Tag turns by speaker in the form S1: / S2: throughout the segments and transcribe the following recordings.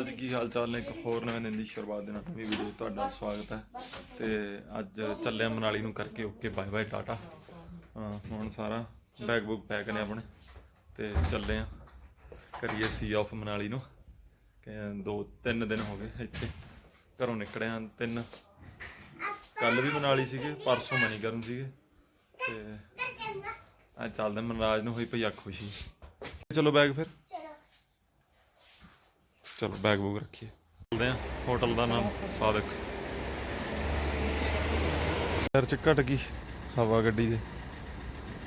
S1: ਅਕਾਲ ਜੀ ਕੀ ਹਾਲ ਚਾਲ ਨੇ? ਇੱਕ ਹੋਰ ਨਵੇਂ ਦਿਨ ਦੀ ਸ਼ੁਰੂਆਤ ਦੇ ਨਾਲ ਨਵੀਂ ਵੀਡੀਓ ਤੁਹਾਡਾ ਸਵਾਗਤ ਹੈ। ਤੇ ਅੱਜ ਚੱਲਿਆ ਮਨਾਲੀ ਨੂੰ ਕਰਕੇ ਓਕੇ ਬਾਏ ਬਾਏ ਟਾਟਾ ਹਾਂ, ਹੁਣ ਸਾਰਾ ਬੈਗ ਬੁੱਕ ਪੈਕ ਨੇ ਆਪਣੇ। ਤੇ ਚੱਲੇ ਆ ਕਰੀਏ ਸੀ ਆਫ ਮਨਾਲੀ ਨੂੰ। ਕਿ ਦੋ ਤਿੰਨ ਦਿਨ ਹੋ ਗਏ ਇੱਥੇ। ਘਰੋਂ ਨਿਕਲੇ ਆ ਤਿੰਨ। ਕੱਲ ਵੀ ਮਨਾਲੀ ਸੀਗੇ ਪਰਸੋਂ ਮਨੀਕਰਨ ਸੀਗੇ। ਤੇ ਅੱਜ ਚੱਲਦੇ ਮਨਰਾਜ ਨੂੰ ਹੋਈ ਪਈ ਆ ਖੁਸ਼ੀ। ਚਲੋ ਬੈਗ ਫਿਰ। ਚਲੋ ਬੈਗ ਬੂਗ ਰੱਖੀਏ। ਚੱਲਦੇ ਆ ਹੋਟਲ ਦਾ ਨਾਮ ਸਾਦਕ ਯਾਰ, ਚ ਘਟ ਗਈ ਹਵਾ ਗੱਡੀ ਦੇ।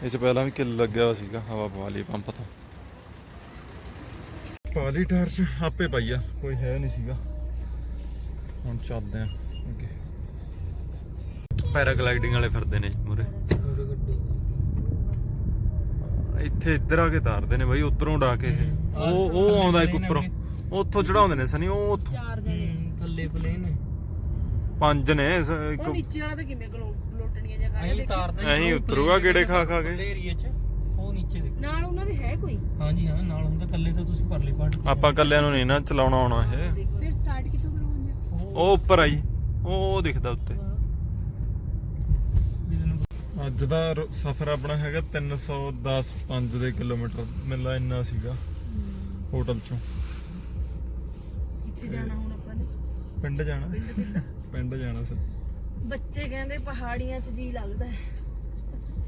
S1: ਇਹ ਚ ਪਹਿਲਾਂ ਵੀ ਕਿੱਲ ਲੱਗਿਆ ਹੋਇਆ ਸੀਗਾ, ਹਵਾ ਪਵਾ ਲਈ ਪੰਪ ਤੋਂ। ਪਾ ਟਾਇਰ ਚ, ਆਪੇ ਪਾਈ ਕੋਈ ਹੈ ਨਹੀਂ ਸੀਗਾ। ਹੁਣ ਚੱਲਦੇ ਆ ਅੱਗੇ। ਪੈਰਾਗਲਾਈਡਿੰਗ ਵਾਲੇ ਫਿਰਦੇ ਨੇ ਮੁਰੇ ਇੱਥੇ ਇੱਧਰ ਆ ਕੇ ਤਾਰਦੇ ਨੇ ਬਈ, ਉਧਰੋਂ ਉਡਾ ਕੇ ਇਹ। ਉਹ ਉਹ ਆਉਂਦਾ ਇੱਕ ਉੱਪਰੋਂ। ਉੱਥੋਂ ਚੜਾਉਂਦੇ ਨੇ ਸਨੀ ਉਹ ਉੱਥੋਂ।
S2: ਚਾਰ ਜਣੇ
S3: ਥੱਲੇ ਪਲੇਨ
S1: ਪੰਜ ਨੇ ਸ-
S2: ਉਹ
S1: ਇੱਕ
S2: ਨੀਚੇ ਵਾਲਾ ਤਾਂ ਕਿਵੇਂ ਗਲੋ- ਲੋਟਣੀਆਂ ਜਿਹਾ ਕਰ
S3: ਅਹੀਂ ਤਾਰਦੇ
S1: ਐਂ ਉਤਰੂਗਾ ਗੇੜੇ ਖਾ ਖਾ ਕੇ।
S3: ਏਰੀਆ 'ਚ ਉਹ ਨੀਚੇ ਦੇਖ।
S2: ਨਾਲ ਉਹਨਾਂ ਦੇ ਹੈ ਕੋਈ?
S3: ਹਾਂਜੀ ਹਾਂ ਨਾਲ ਹੁੰਦਾ ਕੱਲੇ ਤਾਂ ਤੁਸੀਂ ਪਰਲੀ ਪਾਰਟ
S1: ਆਪਾਂ ਕੱਲਿਆਂ ਨੂੰ ਨਹੀਂ ਨਾ ਚਲਾਉਣਾ ਆਉਣਾ ਇਹ।
S2: ਫਿਰ ਸਟਾਰਟ ਕਿੱਥੋਂ ਕਰਵਾਉਂਦੇ
S1: ਉਹ ਉੱਪਰ ਆਈ ਉਹ ਦਿਖਦਾ ਉੱਤੇ। ਅੱਜ ਦਾ ਸਫ਼ਰ ਆਪਣਾ ਹੈਗਾ 310 5 ਦੇ ਕਿਲੋਮੀਟਰ। ਮਿਲਦਾ ਇੰਨਾ ਸੀਗਾ ਹੋਟਲ ਚੋਂ।
S2: ਕਿੱਥੇ ਜਾਣਾ ਹੁਣ ਆਪਾਂ ਨੇ।
S1: ਪਿੰਡ ਜਾਣਾ?
S2: ਪਿੰਡ
S1: ਜਾਣਾ ਸੀ
S2: ਬੱਚੇ ਕਹਿੰਦੇ ਪਹਾੜੀਆਂ 'ਚ ਜੀ ਲੱਗਦਾ ਹੈ।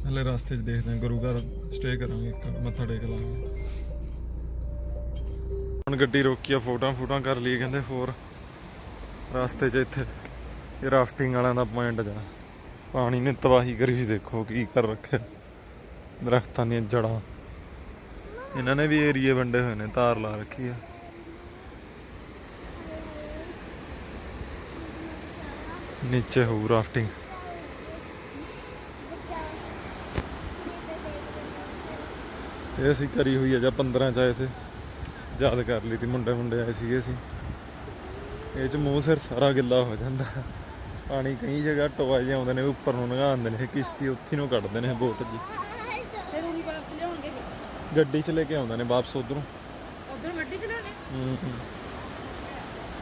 S1: ਹਲੇ ਰਸਤੇ 'ਚ ਦੇਖਦੇ ਹਾਂ ਗੁਰੂ ਘਰ ਸਟੇ ਕਰਾਂਗੇ ਇੱਕ ਮੱਥਾ ਟੇਕ ਲਾਂਗੇ। ਹੁਣ ਗੱਡੀ ਰੋਕੀ ਆ ਫੋਟੋਆਂ ਫੋਟੋਆਂ ਕਰ ਲਈ ਕਹਿੰਦੇ ਹੋਰ। ਰਸਤੇ 'ਚ ਇੱਥੇ ਇਹ ਰਾਫਟਿੰਗ ਵਾਲਿਆਂ ਦਾ ਪੁਆਇੰਟ ਜਾ ਪਾਣੀ ਨੇ ਤਬਾਹੀ ਕਰੀ ਸੀ ਦੇਖੋ ਕੀ ਕਰ ਰੱਖਿਆ। ਦਰਖਤਾਂ ਦੀਆਂ ਜੜਾਂ ਇਹਨਾਂ ਨੇ ਵੀ ਏਰੀਏ ਵੰਡੇ ਹੋਏ ਨੇ ਤਾਰ ਲਾ ਰੱਖੀ ਆ। ਨੀਚੇ ਹੋਊ ਰਾਫਟਿੰਗ ਇਹ ਅਸੀਂ ਕਰੀ ਹੋਈ ਆ ਜਾਂ 15 ਚ ਆਏ ਸੀ। ਯਾਦ ਕਰ ਲਈ ਤੀ ਮੁੰਡੇ ਮੁੰਡੇ ਆਏ ਸੀਗੇ ਅਸੀਂ। ਇਹ ਚ ਮੂੰਹ ਸਿਰ ਸਾਰਾ ਗਿੱਲਾ ਹੋ ਜਾਂਦਾ। ਪਾਣੀ ਕਈ ਜਗ੍ਹਾ ਟੋਆ ਜਿਹੇ ਆਉਂਦੇ ਨੇ ਉੱਪਰ ਨੂੰ ਲੰਘਾਉਂਦੇ ਨੇ ਕਿਸ਼ਤੀ ਉੱਥੇ ਨੂੰ ਕੱਢਦੇ ਨੇ ਬੋਟ ਜੀ। ਗੱਡੀ 'ਚ ਲੈ ਕੇ ਆਉਂਦੇ ਨੇ ਵਾਪਸ ਉਧਰੋਂ।
S2: ਉਧਰ ਗੱਡੀ 'ਚ ਲਿਆਉਣੇ?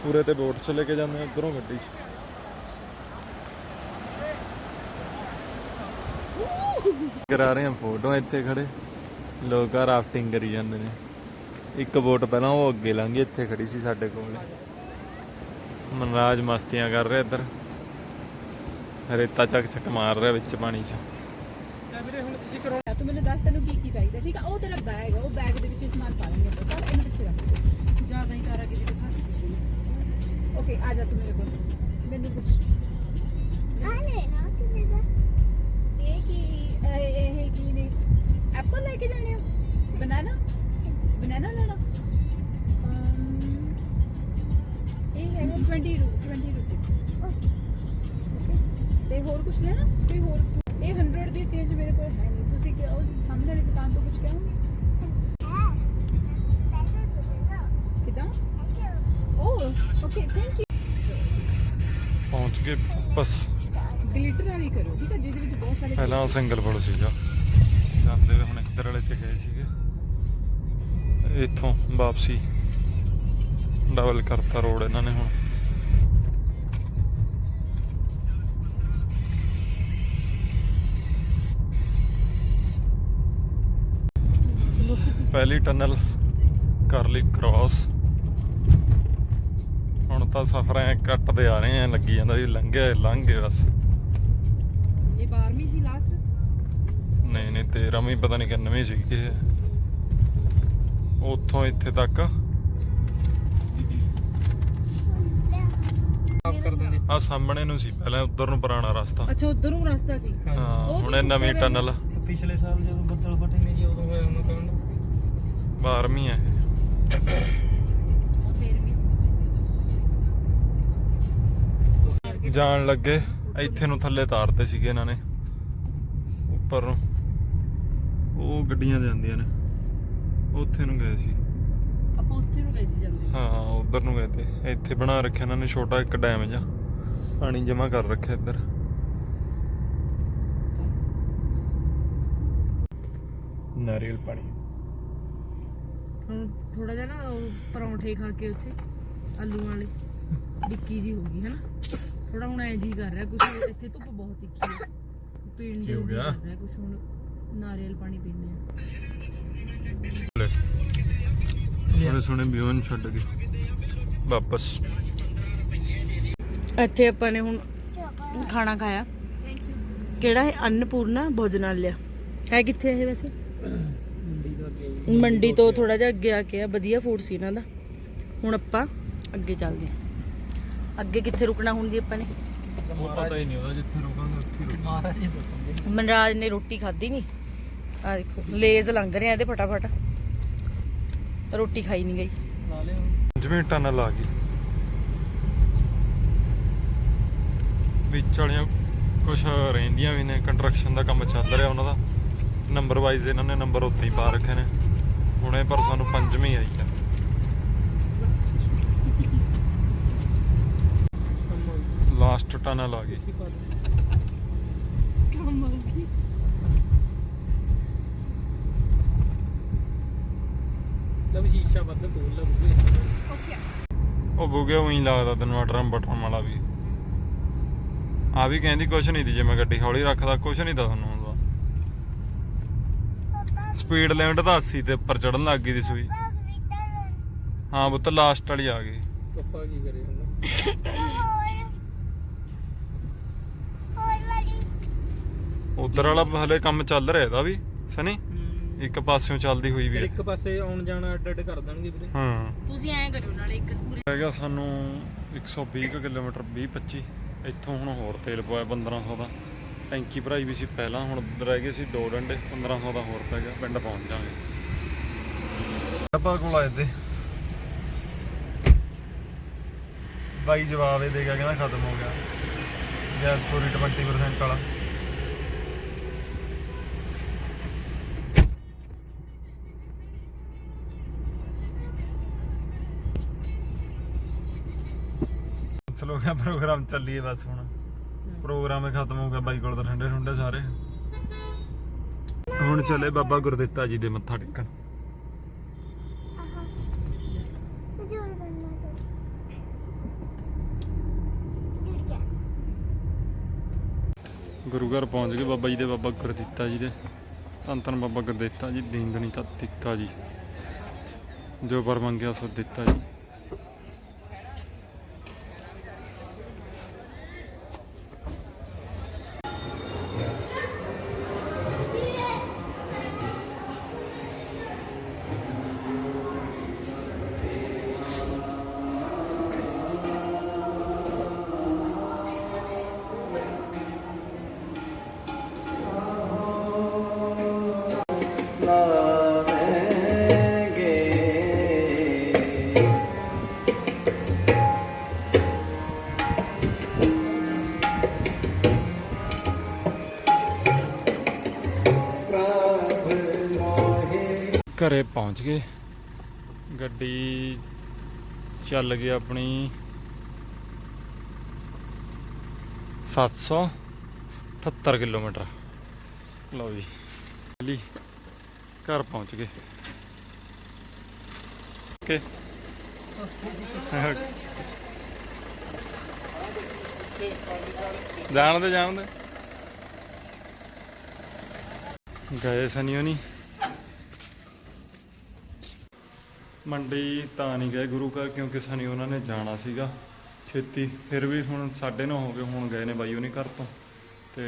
S1: ਪੂਰੇ ਤੇ ਬੋਟ 'ਚ ਲੈ ਕੇ ਜਾਂਦੇ ਨੇ ਉਧਰੋਂ ਗੱਡੀ 'ਚ। ਕਰਾ ਰਹੇ ਆ ਫੋਟੋ ਇੱਥੇ ਖੜੇ। ਲੋਕ ਆ ਰਾਫਟਿੰਗ ਕਰੀ ਜਾਂਦੇ ਨੇ। ਇੱਕ ਬੋਟ ਪਹਿਲਾਂ ਉਹ ਅੱਗੇ ਲੰਘੀ ਇੱਥੇ ਖੜੀ ਸੀ ਸਾਡੇ ਕੋਲ। ਮਨਰਾਜ ਮਸਤੀਆਂ ਕਰ ਰਿਹਾ ਇੱਧਰ। ਰੇਤਾ ਚੱਕ ਚੱਕ ਮਾਰ ਰਿਹਾ ਵਿੱਚ ਪਾਣੀ 'ਚ।
S3: ਵੀਰੇ ਹੁਣ ਤੁਸੀਂ ਕਰੋ।
S2: ਤੂੰ ਮੈਨੂੰ ਦੱਸ ਤੈਨੂੰ ਕੀ ਕੀ ਚਾਹੀਦਾ ਠੀਕ ਆ? ਉਹ ਤੇਰਾ ਬੈਗ ਆ ਉਹ ਬੈਗ ਦੇ ਵਿੱਚ ਇਹ ਸਮਾਨ ਪਾ ਲੈਂਗੇ ਆਪਾਂ ਸਭ ਇਹਨਾਂ ਪਿੱਛੇ ਰੱਖ ਦੇ। ਜ਼ਿਆਦਾ ਹੀ ਕਿਸੇ ਦਿਖਾ ਓਕੇ ਆ। ਜਾ ਤੂੰ ਮੇਰੇ ਕੋਲ। ਮੈਨੂੰ ਕੁਝ 100 ਦੀ ਚੀਜ਼ ਮੇਰੇ ਕੋਲ ਹੈ ਨਹੀਂ ਤੁਸੀਂ ਕਿ ਉਸ ਸਾਹਮਣੇ ਵਾਲੀ ਦੁਕਾਨ ਤੋਂ ਕੁਝ ਕਹੋਗੇ ਕਿਦਾਂ? ਓ ਓਕੇ ਥੈਂਕ ਯੂ
S1: ਪਹੁੰਚ ਕੇ ਬਸ
S2: ਗਲਿਟਰ ਵਾਲੀ ਕਰੋ ਠੀਕ ਹੈ ਜਿਹਦੇ ਵਿੱਚ ਬਹੁਤ ਸਾਰੇ
S1: ਪਹਿਲਾਂ ਸਿੰਗਲ ਪੁਲ ਸੀਗਾ। ਜਾਂਦੇ ਵੇ ਹੁਣ ਇੱਧਰ ਵਾਲੇ ਚ ਗਏ ਸੀਗੇ। ਇੱਥੋਂ ਵਾਪਸੀ। ਡਬਲ ਕਰਤਾ ਰੋਡ ਇਹਨਾਂ ਨੇ ਹੁਣ। ਪਹਿਲੀ ਟਨਲ ਕਰ ਲਈ ਕ੍ਰਾਸ ਹੁਣ ਤਾਂ ਸਫ਼ਰ ਐ ਕੱਟਦੇ ਆ ਰਹੇ ਆ ਲੱਗੀ ਜਾਂਦਾ ਵੀ ਲੰਘੇ ਲੰਘੇ ਬਸ।
S2: ਇਹ 12ਵੀਂ ਸੀ ਲਾਸਟ
S1: ਨਹੀਂ ਨਹੀਂ 13ਵੀਂ ਪਤਾ ਨਹੀਂ ਕਿੰਨਵੀਂ ਸੀਗੀ ਇਹ। ਉੱਥੋਂ ਇੱਥੇ ਤੱਕ।
S3: ਸਾਫ਼ ਕਰ ਦਿੰਦੇ।
S1: ਆ ਸਾਹਮਣੇ ਨੂੰ ਸੀ ਪਹਿਲਾਂ ਉਧਰ ਨੂੰ ਪੁਰਾਣਾ ਰਸਤਾ।
S2: ਅੱਛਾ ਉਧਰੋਂ ਰਸਤਾ ਸੀ।
S1: ਹਾਂ ਹੁਣ ਇਹ ਨਵੀਂ ਟਨਲ।
S3: ਪਿਛਲੇ ਸਾਲ ਜਦੋਂ ਬੱਦਲ ਫਟੇ ਨੇ ਜੀ ਉਦੋਂ ਹੋਇਆ ਉਹਨਾਂ ਕਹਿੰਦਾ
S1: 12ਵੀਂ ਹੈ। ਇਹ।
S2: ਉਹ 13ਵੀਂ ਸੀ
S1: ਜਾਣ ਲੱਗੇ ਇੱਥੇ ਨੂੰ ਥੱਲੇ ਤਾਰਤੇ ਸੀਗੇ ਇਹਨਾਂ ਨੇ। ਉੱਪਰ ਨੂੰ। ਉਹ ਗੱਡੀਆਂ ਜਾਂਦੀਆਂ ਨੇ। ਉੱਥੇ ਨੂੰ ਗਏ ਸੀ।
S2: ਆਪਾਂ ਉੱਥੇ ਨੂੰ ਗਏ ਸੀ ਜਾਂਦੇ
S1: ਹਾਂ ਉਧਰ ਨੂੰ ਗਏ ਤੇ। ਇੱਥੇ ਬਣਾ ਰੱਖਿਆ ਇਹਨਾਂ ਨੇ ਛੋਟਾ ਇੱਕ ਡੈਮ ਜਿਹਾ। ਪਾਣੀ ਜਮਾ ਕਰ ਰੱਖਿਆ ਇੱਧਰ। ਨਾਰੀਅਲ ਪਾਣੀ।
S2: ਥੋੜਾ ਜਿਹਾ ਨਾ ਉਹ ਪਰੌਂਠੇ ਖਾ ਕੇ ਉੱਥੇ
S4: ਆਲੂ ਵਾਲੇ ਡਿੱਕੀ ਜੀ ਹੋ ਗਈ ਹਨਾ? ਥੋੜਾ ਹੁਣ ਐ ਜੀ ਕਰ ਰਿਹਾ ਕੁਝ ਇੱਥੇ ਧੁੱਪ ਬਹੁਤ ਤਿੱਖੀ ਹੈ। ਪੀਣ ਦੇ
S1: ਹੋ
S4: ਜੀ
S1: ਗਿਆ?
S4: ਕਰ ਰਿਹਾ ਕੁਝ ਹੁਣ ਨਾਰੀਅਲ ਪਾਣੀ ਪੀਂਦੇ ਆ
S1: ਉਹਨੇ ਸੁਣੇ ਬਿਓਨ ਛੱਡ ਗਏ ਵਾਪਸ।
S4: ਇੱਥੇ ਆਪਾਂ ਨੇ ਹੁਣ ਖਾਣਾ ਖਾਇਆ। ਕਿਹੜਾ ਹੈ ਅੰਨਪੂਰਨਾ ਭੋਜਨਾਲਿਆ? ਹੈ ਕਿੱਥੇ ਇਹ ਵੈਸੇ?
S3: ਮੰਡੀ ਤੋਂ
S4: ਥੋੜਾ ਜਿਹਾ ਅੱਗੇ ਆ ਕੇ ਆ ਵਧੀਆ ਫੂਡ ਸੀ ਇਹਨਾਂ ਦਾ। ਹੁਣ ਆਪਾਂ ਅੱਗੇ ਚੱਲਦੇ ਹਾਂ। ਅੱਗੇ ਕਿੱਥੇ ਰੁਕਣਾ ਹੁਣ ਜੀ ਆਪਾਂ ਨੇ?
S1: ਪਤਾ ਹੀ ਨਹੀਂ ਉਹਦਾ ਜਿੱਥੇ ਰੁਕਾਂਗੇ ਉੱਥੇ ਰੁਕਾਂਗੇ
S3: ਮਹਾਰਾਜ ਜੀ ਦੱਸਣਗੇ।
S4: ਮਨਰਾਜ ਨੇ ਰੋਟੀ ਖਾਧੀ ਨਹੀਂ। ਆ ਦੇਖੋ ਲੇਜ਼ ਲੰਘ ਰਿਹਾ ਇਹਦੇ ਫਟਾਫਟ। ਰੋਟੀ ਖਾਈ ਨਹੀਂ ਗਈ।
S3: ਲਾ ਲਿਓ।
S1: ਜਿਵੇਂ ਟਨਲ ਆ ਗਈ। ਵਿੱਚ ਵਾਲੀਆਂ ਕੁਝ ਰਹਿੰਦੀਆਂ ਵੀ ਨੇ ਕੰਸਟਰਕਸ਼ਨ ਦਾ ਕੰਮ ਚੱਲ ਰਿਹਾ ਉਹਨਾਂ ਦਾ। ਨੰਬਰ ਵਾਈਜ਼ ਇਹਨਾਂ ਨੇ ਨੰਬਰ ਉੱਤੇ ਹੀ ਪਾ ਰੱਖੇ ਨੇ। ਹੁਣੇ ਪਰ ਸਾਨੂੰ ਪੰਜਵੀਂ ਆਈ ਆ ਲਾਸਟ ਟਨਲ ਆ ਗਈ।
S4: ਕੰਮ ਆਉਗੀ
S3: ਲਵ ਸ਼ੀਸ਼ਾ ਵੱਧ ਖੋਲ ਲਵ
S2: ਓਕੇ
S1: ਉਹ ਬੁਗੇ ਉਹੀ ਲੱਗਦਾ ਤੈਨੂੰ ਆ ਡਰਮ ਬਟਨ ਵਾਲਾ ਵੀ। ਆ ਵੀ ਕਹਿੰਦੀ ਕੁਛ ਨਹੀਂ ਦੀ ਜੇ ਮੈਂ ਗੱਡੀ ਹੌਲੀ ਰੱਖਦਾ ਕੁਛ ਨਹੀਂ ਤਾਂ ਤੁਹਾਨੂੰ। ਸਪੀਡ ਲਿਮਟ ਤਾਂ 80 ਤੇ ਉੱਪਰ ਚੜਨ ਲੱਗ ਗਈ ਦੀ ਸੂਈ। ਹਾਂ ਬੁੱਤ ਲਾਸਟ ਵਾਲੀ ਆ ਗਈ।
S3: ਪਪਾ ਕੀ ਕਰੇ ਹੁਣ?
S1: ਉਧਰ ਵਾਲਾ ਹਲੇ ਕੰਮ ਚੱਲ ਰਿਹਾ ਇਹਦਾ ਵੀ ਸਨੀ? ਇੱਕ ਪਾਸਿਓਂ ਚੱਲਦੀ ਹੋਈ ਵੀ
S3: ਇੱਕ ਪਾਸੇ ਆਉਣ ਜਾਣਾ ਅੱਡ ਅੱਡ ਕਰ ਦੇਣਗੇ ਵੀਰੇ।
S1: ਹਾਂ।
S4: ਤੁਸੀਂ ਐਂ ਕਰਿਓ ਨਾਲੇ ਇੱਕ ਪੂਰੇ
S1: ਹੈਗਾ ਸਾਨੂੰ 120 ਕੁ ਕਿਲੋਮੀਟਰ 20 25 ਇੱਥੋਂ ਹੁਣ ਹੋਰ ਤੇਲ ਪਵਾਇਆ 1500 ਦਾ। ਟੈਂਕੀ ਭਰਾਈ ਵੀ ਸੀ ਪਹਿਲਾਂ, ਹੁਣ ਰਹਿ ਗਏ ਸੀ ਦੋ ਡੰਡੇ 1500 ਦਾ ਹੋਰ ਪੈ ਗਿਆ, ਪਿੰਡ ਪਹੁੰਚ ਜਾਾਂਗੇ ਆਪਾਂ ਕੋਲ ਆਏ ਤੇ। ਬਾਈ ਜਵਾਬ ਇਹ ਦੇ ਗਿਆ, ਕਹਿੰਦਾ ਖਤਮ ਹੋ ਗਿਆ। ਗੈਸ ਪੂਰੀ 20% ਵਾਲਾ। ਚਲੋ, ਗਿਆ ਪ੍ਰੋਗਰਾਮ ਚੱਲੀਏ ਬਸ ਹੁਣ। ਪ੍ਰੋਗਰਾਮ ਖਤਮ ਹੋ ਗਿਆ ਬਾਈ ਕੋਲ ਤਾਂ ਠੰਡੇ ਠੰਡੇ ਸਾਰੇ। ਹੁਣ ਚੱਲੇ ਬਾਬਾ ਗੁਰਦਿੱਤਾ ਜੀ ਦੇ ਮੱਥਾ ਟੇਕਣ। ਗੁਰੂ ਘਰ ਪਹੁੰਚ ਗਏ ਬਾਬਾ ਜੀ ਦੇ ਬਾਬਾ ਗੁਰਦਿੱਤਾ ਜੀ ਦੇ। ਧੰਨ ਧੰਨ ਬਾਬਾ ਗੁਰਦਿੱਤਾ ਜੀ ਦੀਨ ਦੁਨੀ ਕਾ ਤਿੱਕਾ ਜੀ। ਜੋ ਵਰ ਮੰਗਿਆ ਸੋ ਦਿੱਤਾ ਜੀ। ਘਰੇ ਪਹੁੰਚ ਗਏ। ਗੱਡੀ ਚੱਲ ਗਈ ਆਪਣੀ 778 ਕਿਲੋਮੀਟਰ। ਲਓ ਜੀ ਲਈ ਘਰ ਪਹੁੰਚ ਗਏ। ਓਕੇ। ਜਾਣਦੇ ਦੇ ਜਾਣ ਦੇ ਗਏ ਸਨੀਓ ਨਹੀਂ ਮੰਡੀ ਤਾਂ ਨਹੀਂ ਗਏ ਗੁਰੂ ਘਰ ਕਿਉਂਕਿ ਸਨੀ ਉਹਨਾਂ ਨੇ ਜਾਣਾ ਸੀਗਾ। ਛੇਤੀ ਫਿਰ ਵੀ ਹੁਣ 9:30 ਹੋ ਗਏ, ਹੁਣ ਗਏ ਨੇ ਬਾਈ ਉਹਨੇ ਘਰ ਤੋਂ। ਤੇ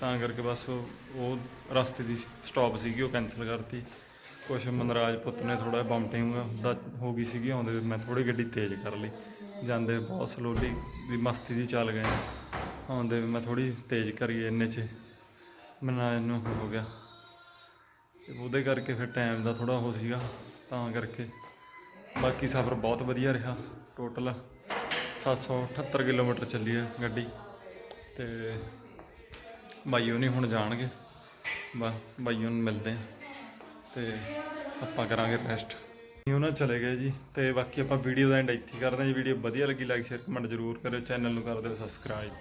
S1: ਤਾਂ ਕਰਕੇ ਬਸ ਉਹ ਰਸਤੇ ਦੀ ਸਟਾਪ ਸੀਗੀ, ਉਹ ਕੈਨਸਲ ਕਰਤੀ। ਕੁਛ ਮਨਰਾਜ ਪੁੱਤ ਨੇ ਥੋੜਾ ਬੰਪਿੰਗ ਦਾ ਹੋ ਗਈ ਸੀਗੀ, ਆਉਂਦੇ ਹੋਏ ਮੈਂ ਥੋੜੀ ਗੱਡੀ ਤੇਜ਼ ਕਰ ਲਈ। ਜਾਂਦੇ ਬਹੁਤ ਸਲੋਲੀ ਵੀ ਮਸਤੀ ਦੀ ਚੱਲ ਗਏ। ਆਉਂਦੇ ਹੋਏ ਮੈਂ ਥੋੜੀ ਤੇਜ਼ ਕਰੀ ਇੰਨੇ 'ਚ। ਮਨਰਾਜ ਨੂੰ ਹੋ ਗਿਆ। ਉਹਦੇ ਕਰਕੇ ਫਿਰ ਟਾਈਮ ਦਾ ਥੋੜਾ ਹੋ ਸੀਗਾ। ਤਾਂ ਕਰਕੇ ਬਾਕੀ ਸਫ਼ਰ ਬਹੁਤ ਵਧੀਆ ਰਿਹਾ। ਟੋਟਲ 778 ਕਿਲੋਮੀਟਰ ਚੱਲੀ ਹੈ ਗੱਡੀ ਤੇ ਬਾਈ ਉਹ ਨਹੀਂ ਹੁਣ ਜਾਣਗੇ। ਬਸ ਬਾਈ ਨੂੰ ਮਿਲਦੇ ਆ ਤੇ ਆਪਾਂ ਕਰਾਂਗੇ ਰੈਸਟ ਉਹਨਾਂ ਚਲੇ ਗਏ ਜੀ ਤੇ ਬਾਕੀ ਆਪਾਂ ਵੀਡੀਓ ਦਾ ਐਂਡ ਇੱਥੇ ਕਰਦੇ ਹਾਂ ਜੀ। ਵੀਡੀਓ ਵਧੀਆ ਲੱਗੀ ਲਾਈਕ ਸ਼ੇਅਰ ਕਮੈਂਟ ਜ਼ਰੂਰ ਕਰਿਓ। ਚੈਨਲ ਨੂੰ ਕਰ ਦਿਓ ਸਬਸਕ੍ਰਾਈਬ